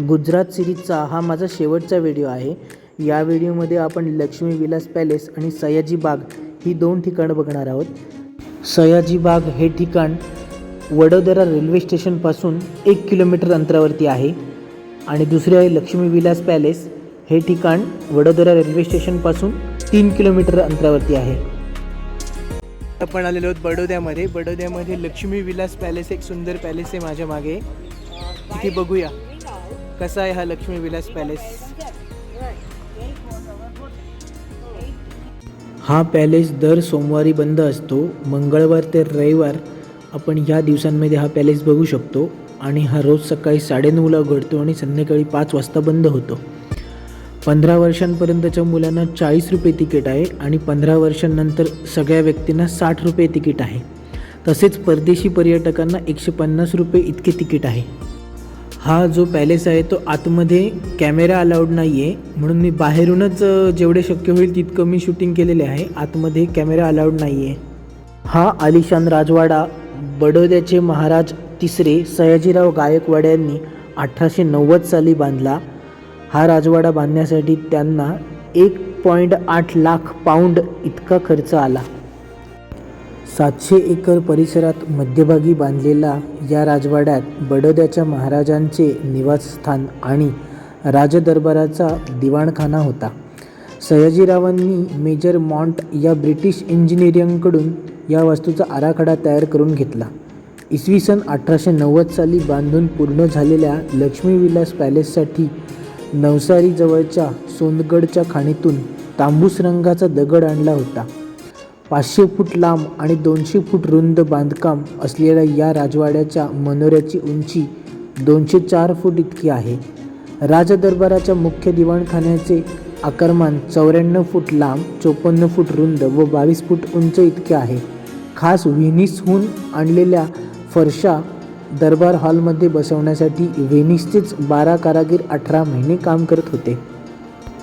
गुजरात सिरीजचा हा माझा शेवटचा व्हिडिओ आहे. या व्हिडिओमध्ये आपण लक्ष्मी विलास पॅलेस आणि सयाजी बाग ही दोन ठिकाणं बघणार आहोत. सयाजी बाग हे ठिकाण वडोदरा रेल्वे स्टेशनपासून एक किलोमीटर अंतरावरती आहे आणि दुसरे आहे लक्ष्मी विलास पॅलेस हे ठिकाण वडोदरा रेल्वे स्टेशनपासून तीन किलोमीटर अंतरावरती आहे. आपण आलेलो आहोत बडोद्यामध्ये. बडोद्यामध्ये लक्ष्मी विलास पॅलेस एक सुंदर पॅलेस आहे माझ्या मागे. तिथे बघूया. कसा आहे हा लक्ष्मी विलास पॅलेस हा पॅलेस दर सोमवारी बंद असतो मंगळवार ते रविवार आपण ह्या दिवसांमध्ये हा पॅलेस बघू शकतो आणि हा रोज सकाळी साडेनऊला उघडतो आणि संध्याकाळी पाच वाजता बंद होतो. पंधरा वर्षांपर्यंतच्या मुलांना चाळीस रुपये तिकीट आहे आणि पंधरा वर्षांनंतर सगळ्या व्यक्तींना साठ रुपये तिकीट आहे. तसेच परदेशी पर्यटकांना एकशे पन्नास रुपये इतके तिकीट आहे. हा जो पॅलेस आहे तो आतमध्ये कॅमेरा अलाउड नाही आहे म्हणून मी बाहेरूनच जेवढे शक्य होईल तितकं मी शूटिंग केलेले आहे. आतमध्ये कॅमेरा अलाउड नाही आहे हा आलिशान राजवाडा बडोद्याचे महाराज तिसरे सयाजीराव गायकवाड यांनी अठराशे नव्वद साली बांधला. हा राजवाडा बांधण्यासाठी त्यांना एक पॉईंट आठ लाख पाऊंड इतका खर्च आला. सातशे एकर परिसरात मध्यभागी बांधलेला या राजवाड्यात बडोद्याच्या महाराजांचे निवासस्थान आणि राजदरबाराचा दिवाणखाना होता. सयाजीरावांनी मेजर मॉन्ट या ब्रिटिश इंजिनिअरिंगकडून या वास्तूचा आराखडा तयार करून घेतला. इसवी सन अठराशे नव्वद साली बांधून पूर्ण झालेल्या लक्ष्मी विलास पॅलेससाठी नवसारीजवळच्या सोनगडच्या खाणीतून तांबूस रंगाचा दगड आणला होता. पाचशे फूट लांब आणि दोनशे फूट रुंद बांधकाम असलेल्या या राजवाड्याच्या मनोऱ्याची उंची दोनशे चार फूट इतकी आहे. राजदरबाराच्या मुख्य दिवाणखान्याचे आकारमान चौऱ्याण्णव फूट लांब चोपन्न फूट रुंद व बावीस फूट उंच इतके आहे. खास व्हेनिसहून आणलेल्या फरशा दरबार हॉलमध्ये बसवण्यासाठी व्हेनिसचेच बारा कारागीर अठरा महिने काम करत होते.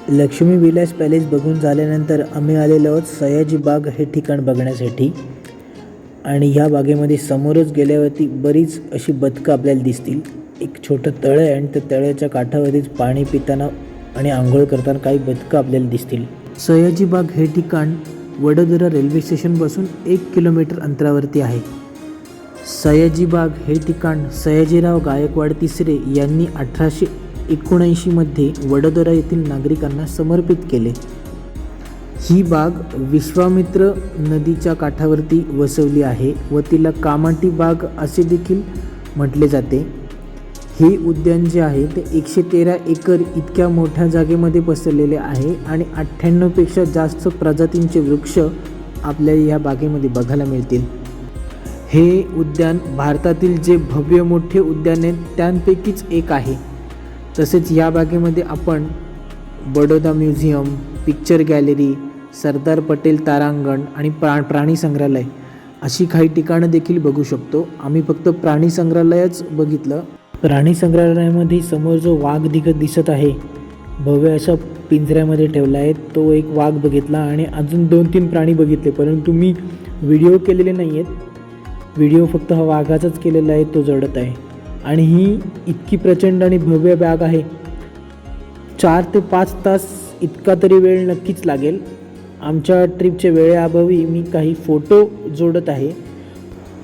लक्ष्मी विलास पॅलेस बघून झाल्यानंतर आम्ही आलेलो आहोत सयाजी बाग हे ठिकाण बघण्यासाठी. आणि ह्या बागेमध्ये समोरच गेल्यावरती बरीच अशी बदकं आपल्याला दिसतील. एक छोटं तळं आहे आणि त्या तळ्याच्या काठावरतीच पाणी पिताना आणि आंघोळ करताना काही बदकं आपल्याला दिसतील. सयाजी बाग हे ठिकाण वडोदरा रेल्वे स्टेशनपासून एक किलोमीटर अंतरावरती आहे. सयाजी बाग हे ठिकाण सयाजीराव गायकवाड तिसरे यांनी अठराशे एकोणऐंशीमध्ये वडोदरा येथील नागरिकांना समर्पित केले. ही बाग विश्वामित्र नदीच्या काठावरती वसवली आहे व तिला कामाटी बाग असे देखील म्हटले जाते. हे उद्यान जे आहे ते एकशे तेरा एकर इतक्या मोठ्या जागेमध्ये पसरलेले आहे आणि अठ्ठ्याण्णवपेक्षा जास्त प्रजातींचे वृक्ष आपल्याला या बागेमध्ये बघायला मिळतील. हे उद्यान भारतातील जे भव्य मोठे उद्यान आहेत त्यांपैकीच एक आहे. तसेच या बागेमध्ये आपण Baroda museum picture gallery Sardar Patel तारांगण आणि प्रा प्राणी संग्रहालय अशी काही ठिकाणं देखील बघू शकतो. आम्ही फक्त प्राणी संग्रहालयच बघितलं. प्राणी संग्रहालयामध्ये समोर जो वाघ दिगत दिसत आहे भव्य अशा पिंजऱ्यामध्ये ठेवला आहे. तो एक वाघ बघितला आणि अजून दोन तीन प्राणी बघितले परंतु मी व्हिडिओ केलेले नाही आहेत व्हिडिओ फक्त हा वाघाचाच केलेला आहे तो जडत आहे. आणि ही इतकी प्रचंड आणि भव्य बॅग आहे. चार ते पाच तास इतका तरी वेळ नक्कीच लागेल. आमच्या ट्रिपच्या वेळेअभावी मी काही फोटो जोडत आहे.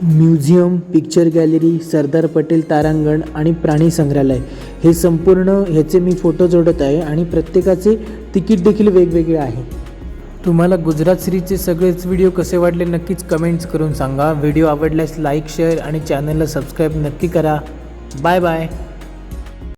Museum picture gallery Sardar Patel तारांगण आणि प्राणी संग्रहालय हे संपूर्ण ह्याचे मी फोटो जोडत आहे आणि प्रत्येकाचे तिकीट देखील वेगवेगळे आहे. तुम्हाला गुजरात सिरीजचे सगळेच व्हिडिओ कसे वाटले नक्कीच कमेंट्स करून सांगा. व्हिडिओ आवडल्यास लाईक शेअर आणि चॅनलला सबस्क्राईब नक्की करा. Bye bye.